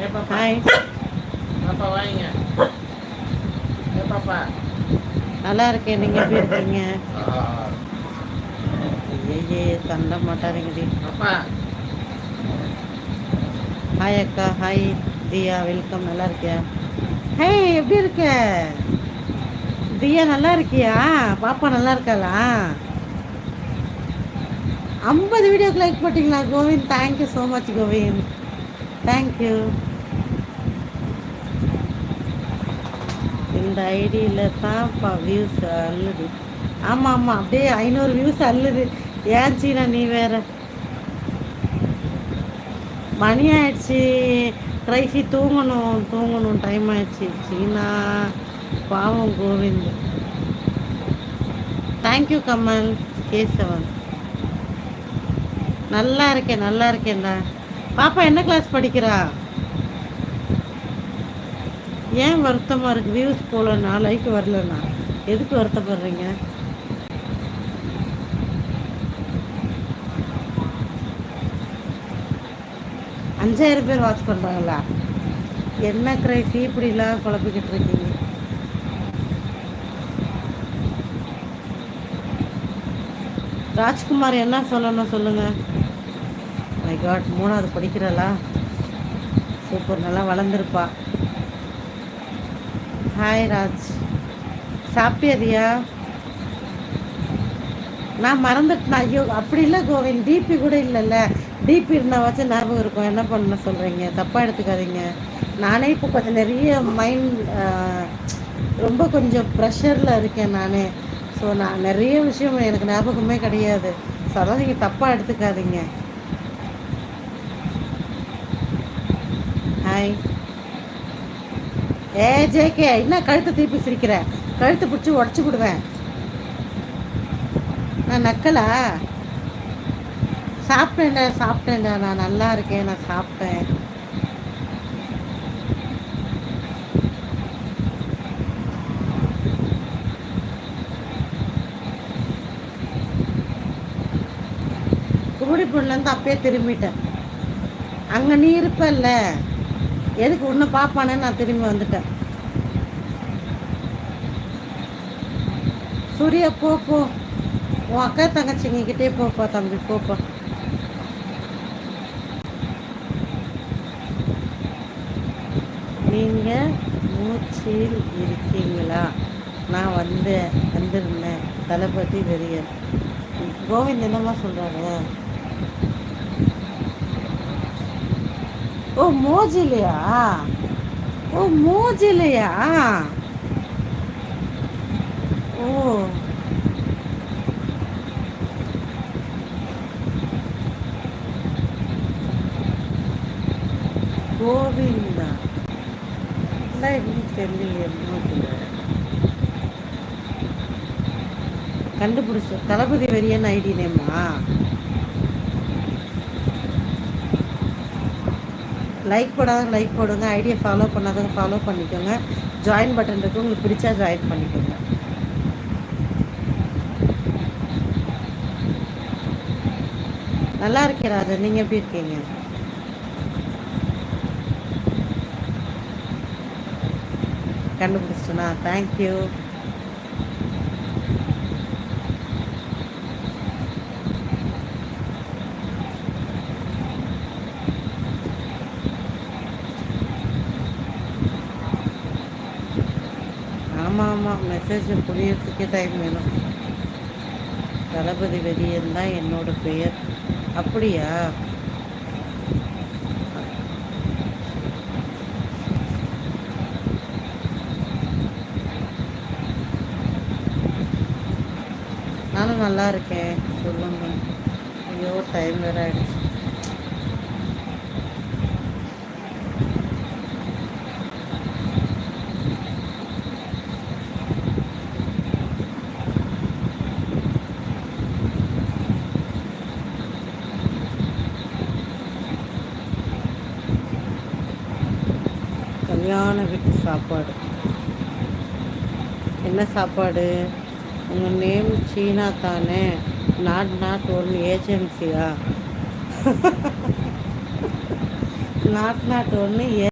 ஏ hi ஏ நல்லா இருக்கேன் நீங்கள் எப்படி இருக்கீங்க? ஐயே தண்ட மாட்டாருங்கடி. ஹாய் அக்கா. ஹாய் தியா. வெல்கம் நல்லா இருக்கியா ஹே எப்படி இருக்க? தியா நல்லா இருக்கியா பாப்பா நல்லா இருக்காளா ஐம்பது வீடியோக்கு லைக் போட்டிங்களா Govind? Thank you so much Govind. Thank you இந்த ஐடியில் தான்ப்பா வியூஸ் அள்ளுது. ஆமாம் ஆமாம் அப்படியே ஐநூறு வியூஸ் அள்ளுது. ஏன் சீனா நீ வேற? மணி ஆயிடுச்சு. ட்ரைஃபி தூங்கணும் தூங்கணும் டைம் ஆயிடுச்சு. சீனா பாவம் கோவிந்த். தேங்க்யூ கமல். கேசவன். நல்லா இருக்கேன் நல்லா இருக்கேன்டா. பாப்பா என்ன கிளாஸ் படிக்கிறா? ஏன் வருத்தமாக இருக்குது வியூஸ் போகலண்ணா லைக் வரலண்ணா. எதுக்கு வருத்தப்படுறீங்க? அஞ்சாயிரம் பேர் வாட்ச் பண்ணுறாங்களா என்ன கிரைசி இப்படிலாம் குழப்பிக்கிட்டு இருக்கீங்க? ராஜ்குமார் என்ன சொல்லணும் சொல்லுங்க. மை காட் மூணாவது படிக்கிறாளா சூப்பர் நல்லா வளர்ந்துருப்பா. ஹாய் ராஜ் சாப்பிட்டியதியா நான் மறந்துட்டேன் ஐயோ அப்படி இல்லை கோவிந்த் டிபி கூட இல்லைல்ல. டிபி இருந்தால் வச்சு ஞாபகம் இருக்கும். என்ன பண்ண சொல்கிறீங்க தப்பாக எடுத்துக்காதீங்க. நானே இப்போ கொஞ்சம் நிறைய மைண்ட் ரொம்ப கொஞ்சம் ப்ரெஷரில் இருக்கேன் நானே. ஸோ நான் நிறைய விஷயம் எனக்கு ஞாபகமே கிடையாது. ஸோ அதான் நீங்கள் தப்பாக எடுத்துக்காதீங்க. ஹாய் ஏ ஜேகே என்ன கழுத்தை திருப்பி சிரிக்கிற? கழுத்தை பிடிச்சி உடச்சி விடுவேன். நான் நக்கலா? சாப்பிட்டேன்டா சாப்பிட்டேன்டா. நான் நல்லா இருக்கேன் நான் சாப்பிட்டேன். கும்மிடிப்பூர்லேருந்து அப்பயே திரும்பிட்டேன். அங்கே நீ இருப்பல்ல? எதுக்கு உன்னை பார்ப்பானேன்னு நான் திரும்பி வந்துட்டேன். சூர்யா போ போ. உன் அக்கா தங்கச்சிங்க கிட்டே போப்பா தம்பி போப்பா நீங்கள் மூச்சில் இருக்கீங்களா? நான் வந்து வந்திருந்தேன். தளபதி வெறியன் கோவிந்த் என்னம்மா சொல்கிறாங்க ஓ மோஜிலையா? ஓ மோஜிலையா? ஓ. கோவிந்தா. இல்லை இன்னும் தெரியலையே மோஜில? கண்டுபிடிச்ச தளபதி வெறியன் ஐடி நேமா? லைக் போடாதவங்க லைக் போடுங்க. ஐடியை ஃபாலோ பண்ணாதவங்க ஃபாலோ பண்ணிக்கோங்க. ஜாயின் பட்டன் இருக்கு. உங்களுக்கு பிடிச்சா ஜாயின் பண்ணிக்கோங்க. நல்லா இருக்கேன் ராஜா. நீங்கள் எப்படி இருக்கீங்க? கண்டுபிடிச்சிட்டோண்ணா தேங்க்யூ ஆமாம் ஆமாம் மெசேஜ் புரியறதுக்கே டைம் வேணும். தளபதி வெளியன் தான் என்னோட பெயர். அப்படியா? நானும் நல்லா இருக்கேன். சொல்லுங்க. ஐயோ டைம் வேறு ஆகிடுச்சு கல்யாண வீட்டு சாப்பாடு. என்ன சாப்பாடு? உங்கள் நேம் சீனா தானே? நாட் நாட் ஒன் ஏஜென்சியா நாட் நாட் ஒன்று